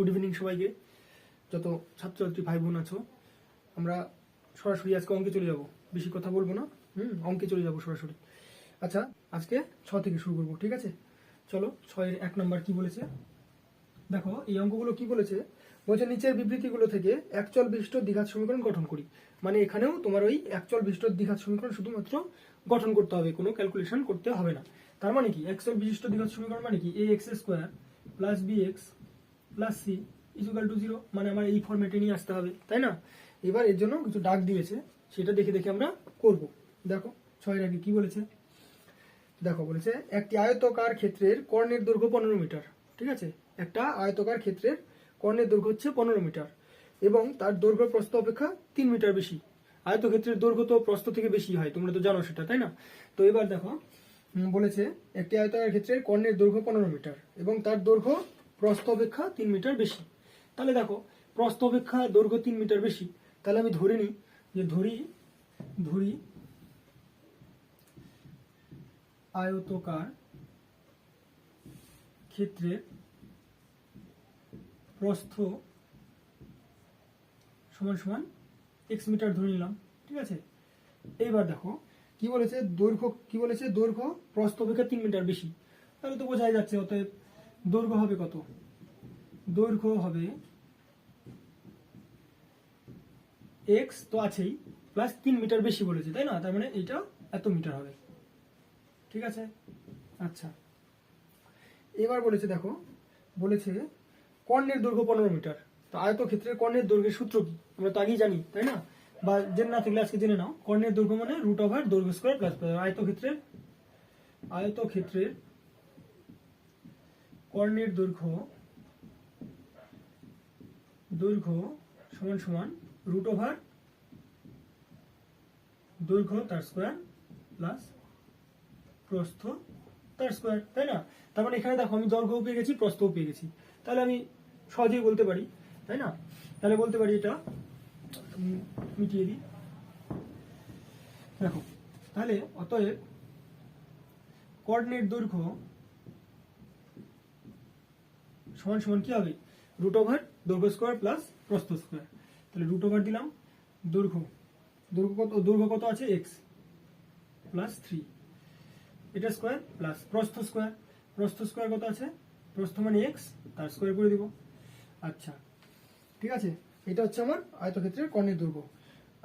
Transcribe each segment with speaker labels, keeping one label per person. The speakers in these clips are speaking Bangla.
Speaker 1: গুড ইভিনিং সবাইকে। যত ছাত্রছাত্রী ভাই বোন আছো, আমরা সরাসরি আজকে অঙ্কে চলে যাব। বেশি কথা বলব না, হুম, অঙ্কে চলে যাব সরাসরি। আচ্ছা আজকে ছ থেকে শুরু করব, ঠিক আছে? চলো, ছয়ের এক নাম্বার কি বলেছে? দেখো, এই অঙ্কগুলো কি বলেছে? বলছে, নিচের বিবৃতিগুলো থেকে একচল বিশিষ্ট দ্বিঘাত সমীকরণ গঠন করি। মানে এখানেও তোমার ওই একচল বিশিষ্ট দ্বিঘাত সমীকরণ শুধুমাত্র গঠন করতে হবে, কোনো ক্যালকুলেশন করতে হবে না। তার মানে কি? একচল বিশিষ্ট দ্বিঘাত সমীকরণ মানে কি? A X square plus B X plus C is equal to zero মানে আমার এই ফর্মেটে নিয়ে আসতে হবে, তাই না? এবার এর জন্য কিছু ডাক দিয়েছে, সেটা দেখে দেখে আমরা করব। দেখো, ছয়ের আগে কি বলেছে? দেখো, বলেছে, একটি আয়তকার ক্ষেত্রের কর্ণের দৈর্ঘ্য পনেরো মিটার, ঠিক আছে? একটা আয়তকার ক্ষেত্রের কর্ণের দৈর্ঘ্য হচ্ছে পনেরো মিটার, এবং তার দৈর্ঘ্য প্রস্থ অপেক্ষা তিন মিটার বেশি। আয়তক্ষেত্রের দৈর্ঘ্য তো প্রস্থ থেকে বেশি হয়, তোমরা তো জানো সেটা, তাই না? তো এবার দেখো বলেছে, একটি আয়তকার ক্ষেত্রের কর্ণের দৈর্ঘ্য পনেরো মিটার, এবং তার দৈর্ঘ্য প্রস্থ অপেক্ষা তিন মিটার বেশি। তাহলে দেখো প্রস্থ অপেক্ষা দৈর্ঘ্য তিন মিটার বেশি। তাহলে আমি ধরে নিই যে ধরি ধরি আয়তকার ক্ষেত্রে প্রস্থ সমান সমান এক্স মিটার ধরে নিলাম, ঠিক আছে? এইবার দেখো, কি বলেছে? দৈর্ঘ্য, কি বলেছে? দৈর্ঘ্য প্রস্থ অপেক্ষা তিন মিটার বেশি। তাহলে তো বোঝাই যাচ্ছে, অতএব দৈর্ঘ্য হবে কত? দৈর্ঘ্য হবে এক্স তো আছেই প্লাস তিন মিটার বেশি বলেছে, তাই না? তার মানে এটা এত মিটার হবে। ঠিক আছে? আচ্ছা। এবার বলেছে, দেখো, বলেছে কর্ণের দৈর্ঘ্য পনেরো মিটার। তো আয়তক্ষেত্রের কর্ণের দৈর্ঘ্যের সূত্র কি? আমরা তো আগেই জানি, তাই না? বা জেনে না থাকলে আজকে জেনে নাও। কর্ণের দৈর্ঘ্য মানে রুট ওভার দৈর্ঘ্য স্কোয়ার প্লাস আয়তক্ষেত্রের আয়তক্ষেত্রের কর্ণের দৈর্ঘ্য দৈর্ঘ্য সমান সমান রুট ওভার দৈর্ঘ্য তার স্কোয়ার প্লাস প্রস্থ তার স্কোয়ার তাই না? তার মানে এখানে দেখো আমি দৈর্ঘ্যও পেয়ে গেছি, প্রস্থও পেয়ে গেছি। তাহলে আমি সহজেই বলতে পারি, তাই না? তাহলে বলতে পারি এটা মিটিয়ে দিই। দেখো, তাহলে অতএব কর্ণের দৈর্ঘ্য সমান সমান কি হবে? রুট ওভার দৈর্ঘ্য স্কোয়ার প্লাস প্রস্থ স্কোয়ার তাহলে রুট ওভার দিলাম, দৈর্ঘ্য। দৈর্ঘ্য কত দৈর্ঘ্য কত আছে? এক্স প্লাস থ্রি এটা স্কোয়ার প্লাস প্রস্থ স্কোয়ার প্রস্থ স্কোয়ার কত আছে? প্রস্থ মানে এক্স তার স্কোয়ার করে দিব। আচ্ছা ঠিক আছে? এটা হচ্ছে আমার আয়তক্ষেত্রের কর্ণের দৈর্ঘ্য।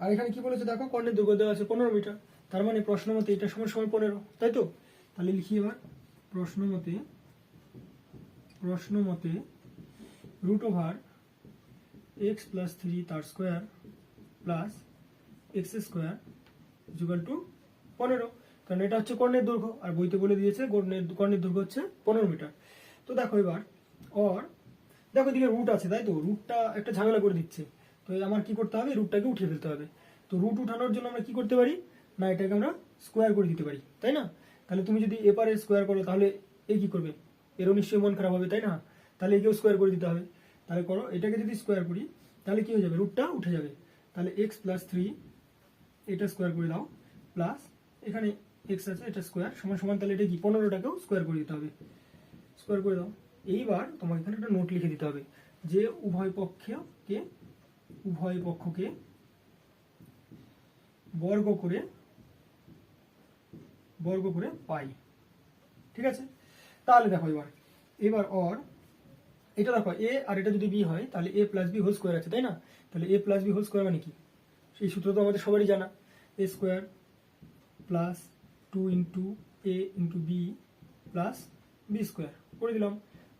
Speaker 1: আর এখানে কি বলেছে দেখো? কর্ণের দৈর্ঘ্য দেওয়া আছে পনেরো মিটার। তার মানে প্রশ্ন মতে এটা সময় সময় পনেরো, তাই তো? তাহলে লিখি এবার প্রশ্ন মতে প্রশ্ন মতে root over X plus three তার square plus X square equal to পনেরো। কারণ এটা হচ্ছে কর্ণের দৈর্ঘ্য, আর বইতে বলে দিয়েছে কর্ণের দৈর্ঘ্য হচ্ছে পনেরো মিটার তো দেখো এবার অর দেখো এদিকে রুট আছে, তাই তো? রুটটা একটা ঝামেলা করে দিচ্ছে। তো আমার কি করতে হবে? রুটটাকে উঠিয়ে ফেলতে হবে। তো রুট উঠানোর জন্য আমরা কি করতে পারি? না, এটাকে আমরা স্কোয়ার করে দিতে পারি, তাই না? তাহলে তুমি যদি এপারে স্কোয়ার করো, তাহলে এ কি করবে? এরও নিশ্চয়ই মন খারাপ হবে, তাই না? তাহলে একেও স্কোয়ার করে দিতে হবে। তাহলে করো, এটাকে যদি স্কোয়ার করি, তাহলে কি হয়ে যাবে? রুটটা উঠে যাবে। তাহলে এক্স প্লাস থ্রি এটা স্কোয়ার করে দাও প্লাস এখানে এক্স আছে, এটা স্কোয়ার সমান সমান, তাহলে এটা কি? পনেরোটাকেও স্কোয়ার করে দিতে হবে। স্কোয়ার করে দাও। এইবার তোমাকে এখানে একটা নোট লিখে দিতে হবে, যে উভয় পক্ষকে উভয় পক্ষকে বর্গ করে বর্গ করে পাই। ঠিক আছে? তাহলে দেখো এবার। এবার অর এটা দেখো এ আর এটা যদি বি হয়, তাহলে A plus B whole square আছে, তাই না? তাহলে A plus B whole square মানে কি? সেই সূত্র তো আমাদের সবারই জানা। A square plus two into A into B plus B square করে দিলাম।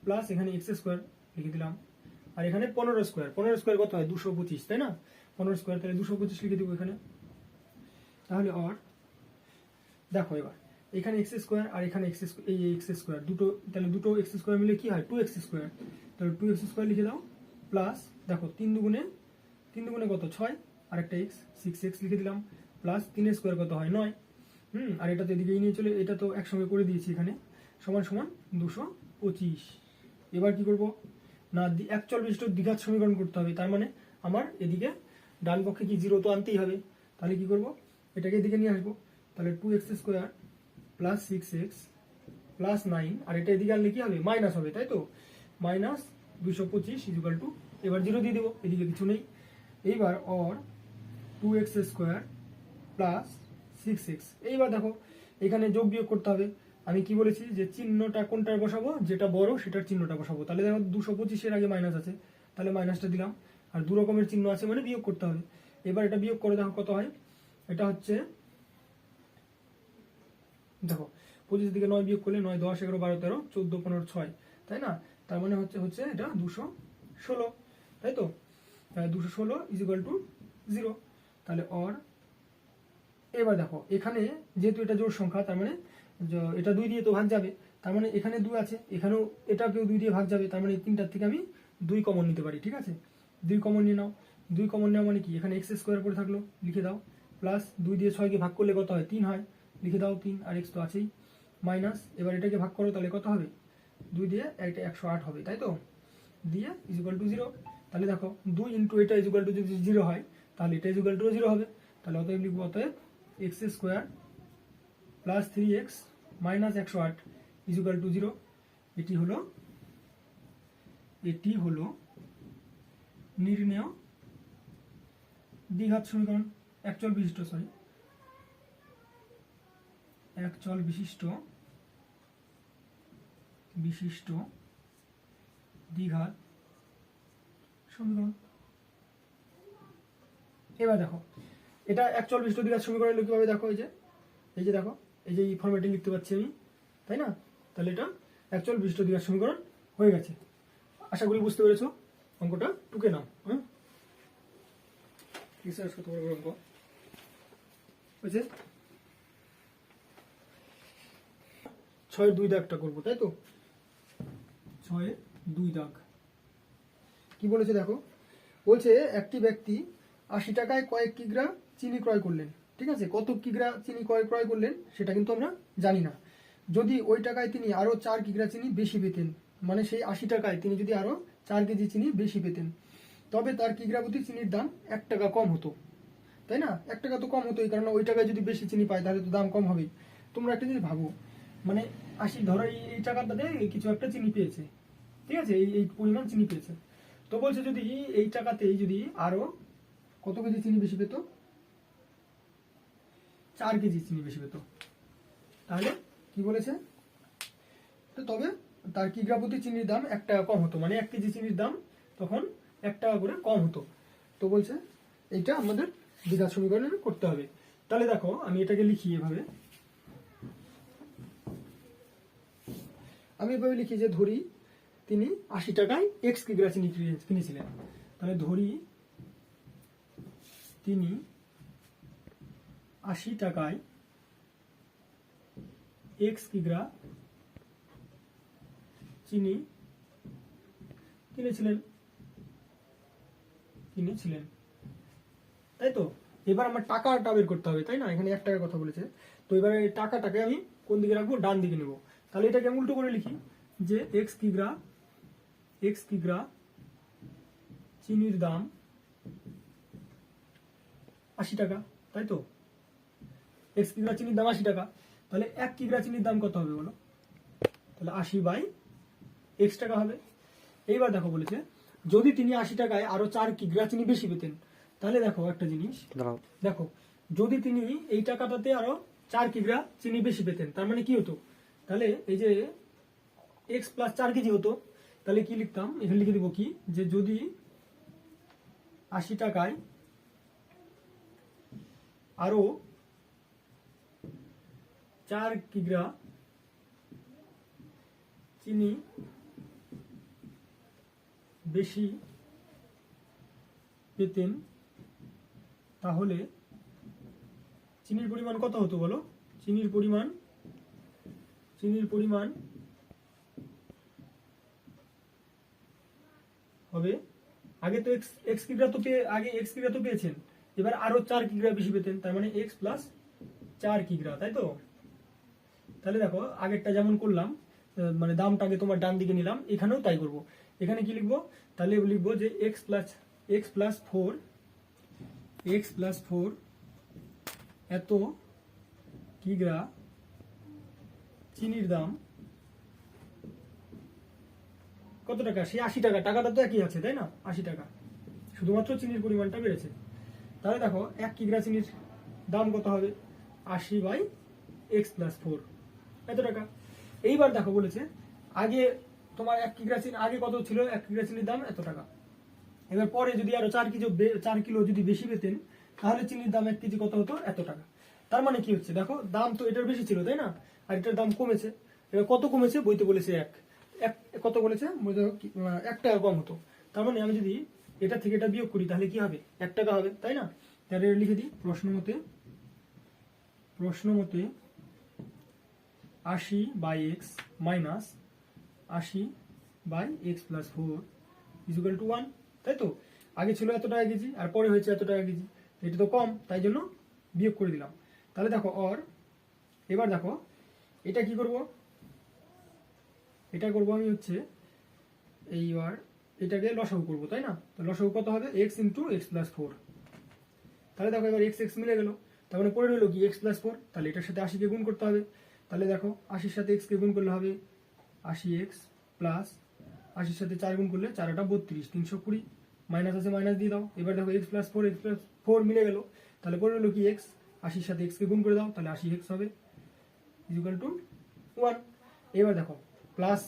Speaker 1: প্লাস এখানে এক্স স্কোয়ার লিখে দিলাম। আর এখানে পনেরো স্কোয়ার পনেরো স্কোয়ার কত হয়? দুশো পঁচিশ, তাই না? পনেরো স্কোয়ার তাহলে দুশো পঁচিশ লিখে দিব এখানে। তাহলে অর দেখো এবার। এখানে এক্স স্কোয়ার আর এখানে এক্স এই এক্স স্কোয়ার দুটো তাহলে দুটো এক্স স্কোয়ার মিলে কি হয়? টু এক্স স্কোয়ার তাহলে টু এক্স স্কোয়ার লিখে দাও প্লাস দেখো, তিন দুগুণে তিন দুগুণে কত? ছয়। আর একটা এক্স সিক্স এক্স লিখে দিলাম প্লাস তিনের স্কোয়ার কত হয়? নয়। হুম, আর এটা তো এদিকেই নিয়ে চলে এটা তো একসঙ্গে করে দিয়েছি এখানে। সমান সমান দুশো পঁচিশ। এবার কি করব? না একচল বিশিষ্ট দ্বিঘাত সমীকরণ করতে হবে। তার মানে আমার এদিকে ডান পক্ষে কি জিরো তো আনতেই হবে। তাহলে কি করব? এটাকে এদিকে নিয়ে আসব। তাহলে two X square plus six X plus nine আর এটা এদিকে আনলে কি হবে? মাইনাস হবে, তাই তো? মাইনাস দুশো পঁচিশ ইজুকাল টু এবার জিরো দিয়ে দেবো, এদিকে কিছু নেই। এইবার or two X square plus six X এইবার দেখো, এখানে যোগ বিয়োগ করতে হবে। আমি কি বলেছি যে চিহ্নটা কোনটার বসাবো? যেটা বড় সেটার চিহ্নটা বসাবো। তাহলে দেখো দুশো পঁচিশের আগে মাইনাস আছে। তাহলে মাইনাসটা দিলাম। আর দু রকমের চিহ্ন আছে মানে বিয়োগ করতে হবে। এবার এটা বিয়োগ করে দেখো কত হয়? এটা হচ্ছে দেখো, পঁচিশ দিকে নয় বিয়োগ করলে নয়, দশ, এগারো, বারো, তেরো, চোদ্দ, পনেরো, ছয়, তাই না? তার মানে হচ্ছে হচ্ছে এটা দুশো ষোলো, তাই তো? দুশো ষোলো ইজ ইকুয়াল টু জিরো তাহলে অর এবার দেখো, এখানে যেহেতু এটা জোর সংখ্যা, তার মানে এটা দুই দিয়ে তো ভাগ যাবে। তার মানে এখানে দুই আছে, এখানেও এটাকেও দুই দিয়ে ভাগ যাবে, তার মানে তিনটার থেকে আমি দুই কমন নিতে পারি, ঠিক আছে? দুই কমন নিয়ে নাও। দুই কমন নেওয়া মানে কি? এখানে এক্স স্কোয়ার পড়ে থাকল, লিখে দাও। প্লাস দুই দিয়ে ছয়কে ভাগ করলে কত হয়? তিন হয়। লিখে দাও তিন আর এক্স তো আছেই। মাইনাস, এবার এটাকে ভাগ করো, তাহলে কত হবে? দুই দিয়ে একটা একশো আট হবে, তাই তো? দিয়ে ইজুকাল টু জিরো তাহলে দেখো, দুই ইন্টু এটা ইজুকাল টু যদি জিরো হয়, তাহলে এটা ইজুকাল টু জিরো হবে। তাহলে অতএব লিখব, অতএব X square plus three X minus একশো আট ইজুকাল টু জিরো এটি হলো এটি হলো নির্ণেয় দ্বিঘাত সমীকরণ একচল বিশিষ্ট সরি একচল বিশিষ্ট বিশিষ্ট দ্বিঘাত সমীকরণ। এবার দেখো, এটা একচল বিশিষ্ট দ্বিঘাত সমীকরণ কীভাবে দেখো এই যে এই যে দেখো, এই যে এই ফর্মেটে লিখতে পাচ্ছি আমি, তাই না? তাহলে এটা একচল বিশিষ্ট দ্বিঘাত সমীকরণ হয়ে গেছে। আশা করি বুঝতে পেরেছ, অঙ্কটা টুকে নাও হ্যাঁ বড় বড় অঙ্ক। হয়েছে? ছয়ের দুই দাগটা করব, তাই তো? ছয়ের দুই দাগ। কি বলেছে দেখো? বলছে, একটি ব্যক্তি আশি টাকায় কয়েক কিগ্রা চিনি ক্রয় করলেন। ঠিক আছে? কত কিগ্রা চিনি ক্রয় ক্রয় করলেন সেটা কিন্তু আমরা জানি না। যদি ওই টাকায় তিনি আরও চার কিগ্রা চিনি বেশি পেতেন মানে সেই আশি টাকায় তিনি যদি আরও চার কেজি চিনি বেশি পেতেন, তবে তার কিগ্রা প্রতি চিনির দাম এক টাকা কম হতো। তাই না? এক টাকা তো কম হতোই কারণ ওই টাকায় যদি বেশি চিনি পায়, তাহলে তো দাম কম হবেই। তোমরা একটা জিনিস ভাবো মানে আশি, ধরো এই টাকাটাতে কিছু একটা চিনি পেয়েছে। ঠিক আছে? এই এই পরিমাণ চিনি পেয়েছে। তো বলছে যদি এই টাকাতেই যদি আরও কত কেজি চিনি বেশি পেত? চার কেজি চিনি বেশি পেত। তাহলে কি বলেছে? তো তবে তার কিগ্রা প্রতি চিনির দাম এক টাকা কম হতো। মানে এক কেজি চিনির দাম তখন এক টাকা করে কম হতো। তো বলছে, এইটা আমাদের দ্বিঘাত সমীকরণে করতে হবে। তাহলে দেখো, আমি এটাকে লিখি এভাবে। আমি এভাবে লিখি যে ধরি তিনি আশি টাকায় এক্স কিগ্রা চিনি কিনে- কিনেছিলেন। তাহলে ধরি তিনি আশি টাকায় এক্স কিগ্রা চিনি কিনেছিলেন। কিনেছিলেন। তাই তো? এবার আমার টাকাটা বের করতে হবে, তাই না? এখানে এক টাকার কথা বলেছে। তো এবারে টাকাটাকে আমি কোন দিকে রাখব? ডান দিকে নেব। তাহলে এটাকে আমি উল্টো করে লিখি যে এক্স কিগ্রা এক্স কিগ্রা চিনির দাম আশি টাকা তাই তো? এক্স কিগ্রা চিনির দাম আশি টাকা। তাহলে এক কিগ্রা চিনির দাম কত হবে বলো? তাহলে আশি বাই এক্স টাকা হবে। এইবার দেখো বলেছে যদি তিনি আশি টাকায় আরও চার কিগ্রা চিনি বেশি পেতেন তাহলে দেখো একটা জিনিস। দেখো যদি তিনি এই টাকাটাতে আরও চার কিগ্রা চিনি বেশি পেতেন তার মানে কি হতো? তাহলে এই যে এক্স প্লাস চার কেজি হতো, তাহলে কি লিখতাম? এখানে লিখে দিব কি? যে যদি আশি টাকায় আরও চার কিগ্রা চিনি বেশি পেতেন, তাহলে চিনির পরিমাণ কত হতো বলো? চিনির পরিমাণ চিনির পরিমাণ হবে। আগে তো এক্স এক্স কিগ্রা তো পেয়ে, আগে এক্স কিগ্রা তো পেয়েছেন। এবার আরও চার কিগ্রা বেশি পেতেন, তার মানে এক্স প্লাস চার কিগ্রা তাই তো? তাহলে দেখো, আগেরটা যেমন করলাম মানে দামটাকে তোমার ডান দিকে নিলাম, এখানেও তাই করব। এখানে কি লিখব? তাহলে লিখব যে X plus X plus four X plus four এত কিগ্রা চিনির দাম? কত টাকা? সেই আশি টাকা। টাকাটা তো একই আছে, তাই না? আশি টাকা। শুধুমাত্র চিনির পরিমাণটা বেড়েছে। তাহলে দেখো, এক কিগ্রা চিনির দাম কত হবে? আশি বাই এক্স প্লাস ফোর। এত টাকা। এইবার দেখো বলেছে, আগে তোমার এক কিগ্রা চিনি, আগে কত ছিল? এক কিগ্রা চিনির দাম এত টাকা। এবার পরে যদি আরও চার কিলো চার কিলো যদি বেশি পেতেন, তাহলে চিনির দাম এক কেজি কত হতো? এত টাকা। তার মানে কি হচ্ছে? দেখো, দাম তো এটার বেশি ছিল, তাই না? আর এটার দাম কমেছে। এবার কত কমেছে বইতে বলেছে এক। এক, কত বলেছে? বইতে এক টাকা কম হতো। তার মানে আমি যদি এটা থেকে এটা বিয়োগ করি, তাহলে কি হবে? এক টাকা হবে, তাই না? তাহলে লিখে দিই, প্রশ্ন মতে প্রশ্ন মতে আশি বাই এক্স মাইনাস আশি by X plus four is equal to one, তাই তো? আগে ছিল এত টাকা কেজি, আর পরে হয়েছে এত টাকা কেজি। এটা তো কম, তাই জন্য বিয়োগ করে দিলাম। তাহলে দেখো, অর, এবার দেখো এটা কি করব? এটা করব আমি হচ্ছে এইবার এটাকে লসাগু করব, তাই না? তো লসাগু কত হবে? X into X plus four তাহলে দেখো এবার এক্স এক্স মিলে গেল। তার মানে পরে রইল কি? এক্স প্লাস ফোর তাহলে এটার সাথে আশিকে গুণ করতে হবে। তাহলে দেখো, আশির সাথে এক্স কে গুণ করলে হবে আশি এক্স প্লাস আশির সাথে চার গুণ করলে চারটা বত্রিশ, তিনশো কুড়ি। মাইনাস আছে মাইনাস দিয়ে দাও। এবার দেখো x plus four x plus four মিলে গেল। তাহলে পরে রইল কি? এক্স আশির সাথে এক্স কে গুণ করে দাও। তাহলে আশি এক্স হবে। ইকুয়াল টু ওয়ান এবার দেখো প্লাস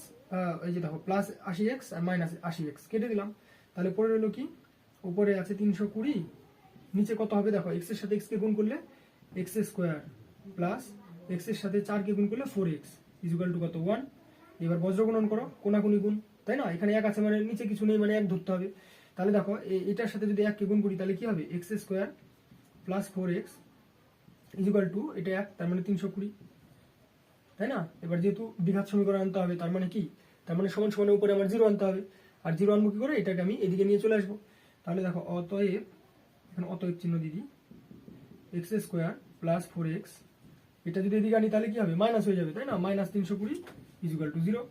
Speaker 1: এই যে দেখো প্লাস আশি এক্স আর মাইনাস আশি এক্স কেটে দিলাম। তাহলে পরে রইল কি? উপরে আছে তিনশো কুড়ি, নিচে কত হবে দেখো এক্সের সাথে এক্স কে গুণ করলে এক্স স্কোয়ার প্লাস এক্সের সাথে চার কে গুণ করলে ফোর এক্স ইজুকাল টু কত? ওয়ান এবার বজ্র গুণন করো কোনাকুনি গুণ, তাই না? এখানে এক আছে মানে নিচে কিছু নেই মানে এক ধরতে হবে। তাহলে দেখো এটার সাথে যদি এক কে গুণ করি, তাহলে কি হবে? X square plus four x equal to এটা এক, তার মানে তিনশো কুড়ি। তাই না? এবার যেহেতু দ্বিঘাত সমীকরণ আনতে হবে, তার মানে কি? তার মানে সমান সমানের উপরে আমার জিরো আনতে হবে। আর জিরো আনব কি করে? এটাকে আমি এদিকে নিয়ে চলে আসব। তাহলে দেখো, অতএব, এখানে অতএব চিহ্ন দিদি x square plus four x এটা যদি এদিকে আনি, তাহলে কি হবে? মাইনাস হয়ে যাবে, তাই না? মাইনাস তিনশো কুড়ি ইজুকাল টু জিরো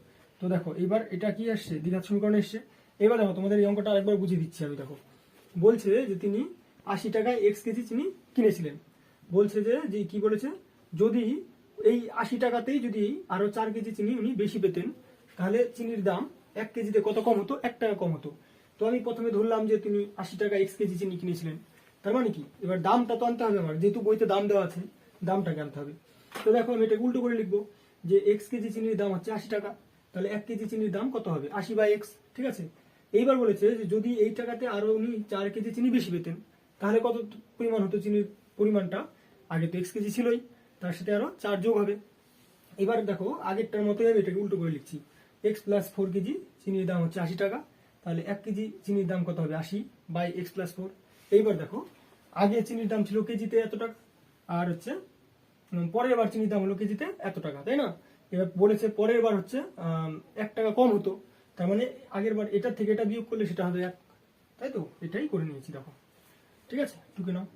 Speaker 1: তো দেখো, এবার এটা কি আসছে? দ্বিঘাত সমীকরণ এসছে। এবার দেখো, তোমাদের এই অঙ্কটা আরেকবার বুঝিয়ে দিচ্ছি আমি, দেখো। বলছে যে তিনি আশি টাকায় এক্স কেজি চিনি কিনেছিলেন। বলছে যে কি বলেছে? যদি এই আশি টাকাতেই যদি আরও চার কেজি চিনি উনি বেশি পেতেন, তাহলে চিনির দাম এক কেজিতে কত কম হতো? এক টাকা কম হতো। তো আমি প্রথমে ধরলাম যে তিনি আশি টাকা এক্স কেজি চিনি কিনেছিলেন। তার মানে কি? এবার দামটা তো আনতে হবে আমার। যেহেতু বইতে দাম দেওয়া আছে, দামটাকে আনতে হবে। তো দেখো, আমি এটা উল্টো করে লিখব যে এক্স কেজি চিনির দাম হচ্ছে আশি টাকা। তাহলে এক কেজি চিনির দাম কত হবে? আশি বাই এক্স, ঠিক আছে? এইবার বলেছে যে যদি এই টাকাতে আরও উনি চার কেজি চিনি বেশি পেতেন, তাহলে কত পরিমাণ হতো চিনির পরিমাণটা? আগে তো এক্স কেজি ছিলই। তার সাথে আরও চার যোগ হবে। এবার দেখো, আগেরটার মতোই এটাকে উল্টো করে লিখছি। এক্স প্লাস ফোর কেজি, চিনির দাম হচ্ছে আশি টাকা। তাহলে এক কেজি চিনির দাম কত হবে? আশি বাই এক্স প্লাস ফোর এইবার দেখো, আগে চিনির দাম ছিল কেজিতে এত টাকা, আর হচ্ছে পরের বার চিনির দাম হলো কেজিতে এত টাকা, তাই না? এবার বলেছে পরের বার হচ্ছে এক টাকা কম হতো। তার মানে আগের বার এটার থেকে এটা বিয়োগ করলে সেটা হবে এক। তাই তো? এটাই করে নিয়েছি, দেখো। ঠিক আছে? টুকে নাও।